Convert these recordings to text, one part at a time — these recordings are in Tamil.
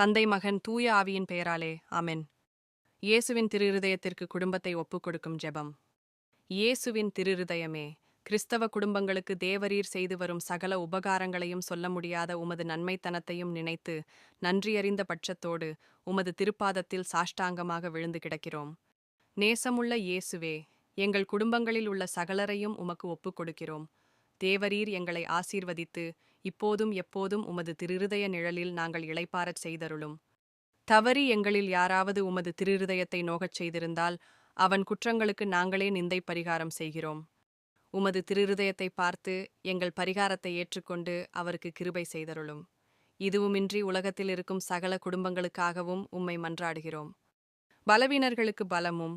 தந்தை மகன் தூய ஆவியின் பெயராலே ஆமென். இயேசுவின் திருஹதயத்திற்கு குடும்பத்தை ஒப்புக்கொடுக்கும் ஜெபம். இயேசுவின் திருஹதயமே கிறிஸ்தவ குடும்பங்களுக்கு தேவரீர் செய்து வரும் சகல உபகாரங்களையும் சொல்ல முடியாத உமது நன்மைத்தனத்தையும் நினைத்து நன்றியறிந்த பட்சத்தோடு உமது திருப்பாதத்தில் சாஷ்டாங்கமாக விழுந்து கிடக்கிறோம். நேசமுள்ள இயேசுவே எங்கள் குடும்பங்களில் உள்ள சகலரையும் உமக்கு ஒப்புக் கொடுக்கிறோம் தேவரீர் எங்களை ஆசீர்வதித்து இப்போதும் எப்போதும் உமது திருருதய நிழலில் நாங்கள் இளைப்பாரச் செய்தருளும். தவறி எங்களில் யாராவது உமது திருருதயத்தை நோகச் செய்திருந்தால் அவன் குற்றங்களுக்கு நாங்களே நிந்தை பரிகாரம் செய்கிறோம். உமது திருருதயத்தை பார்த்து எங்கள் பரிகாரத்தை ஏற்றுக்கொண்டு அவருக்கு கிருபை செய்தருளும். இதுவுமின்றி உலகத்தில் இருக்கும் சகல குடும்பங்களுக்காகவும் உம்மை மன்றாடுகிறோம். பலவீனர்களுக்கு பலமும்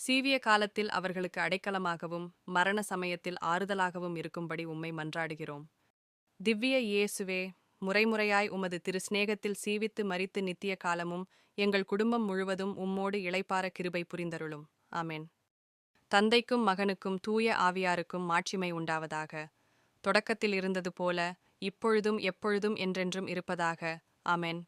சீவிய காலத்தில் அவர்களுக்கு அடைக்கலமாகவும் மரண சமயத்தில் ஆறுதலாகவும் இருக்கும்படி உம்மை மன்றாடுகிறோம். திவ்ய இயேசுவே முறைமுறையாய் உமது திரு சிநேகத்தில் சீவித்து மறித்து நித்திய காலமும் எங்கள் குடும்பம் முழுவதும் உம்மோடு இளைப்பார கிருபை புரிந்தருளும். ஆமேன். தந்தைக்கும் மகனுக்கும் தூய ஆவியாருக்கும் மாட்சிமை உண்டாவதாக. தொடக்கத்தில் இருந்தது போல இப்பொழுதும் எப்பொழுதும் என்றென்றும் இருப்பதாக. ஆமேன்.